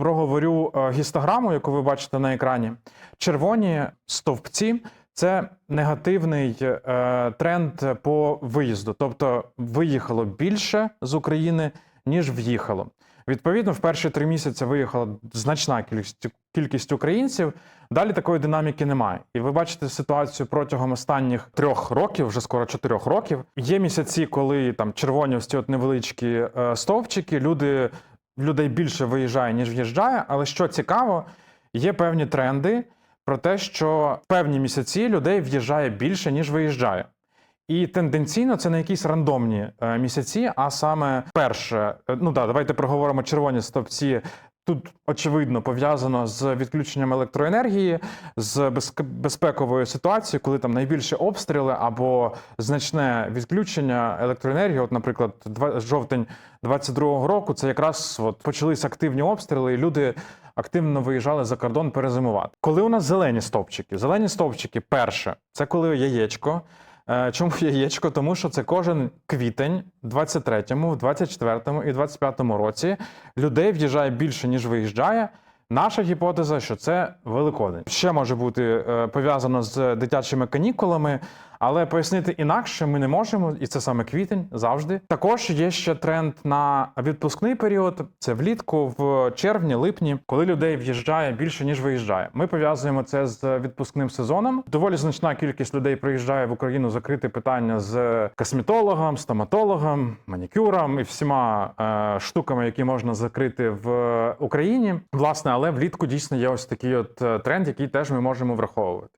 проговорю е, гістограму, яку ви бачите на екрані. Червоні стовпці це негативний е, тренд по виїзду, тобто виїхало більше з України, ніж в'їхало. Відповідно, в перші три місяці виїхала значна кількість, кількість українців. Далі такої динаміки немає. І ви бачите ситуацію протягом останніх трьох років, вже скоро чотирьох років. Є місяці, коли там червоні ось ці от невеличкі е, стовпчики, люди, людей більше виїжджає, ніж в'їжджає. Але що цікаво, є певні тренди про те, що в певні місяці людей в'їжджає більше, ніж виїжджає. І тенденційно це не якісь рандомні е, місяці, а саме перше, е, ну да, давайте проговоримо червоні стовпці. Тут очевидно пов'язано з відключенням електроенергії, з безпековою ситуацією, коли там найбільші обстріли або значне відключення електроенергії. От, наприклад, жовтень 22-го року це якраз от почались активні обстріли, і люди активно виїжджали за кордон перезимувати. Коли у нас зелені стовпчики? Зелені стовпчики, перше, це коли яєчко. Е, Чому яєчко? Тому що це кожен квітень, 23-му, 24-му і 25-му році людей в'їжджає більше, ніж виїжджає. Наша гіпотеза, що це Великодень. Ще може бути е, пов'язано з дитячими канікулами, але пояснити інакше ми не можемо, і це саме квітень завжди. Також є ще тренд на відпускний період. Це влітку, в червні, липні, коли людей в'їжджає більше ніж виїжджає. Ми пов'язуємо це з відпускним сезоном. Доволі значна кількість людей приїжджає в Україну закрити питання з косметологом, стоматологом, манікюром і всіма е, штуками, які можна закрити в Україні. Власне, але влітку дійсно є ось такий от е, тренд, який теж ми можемо враховувати.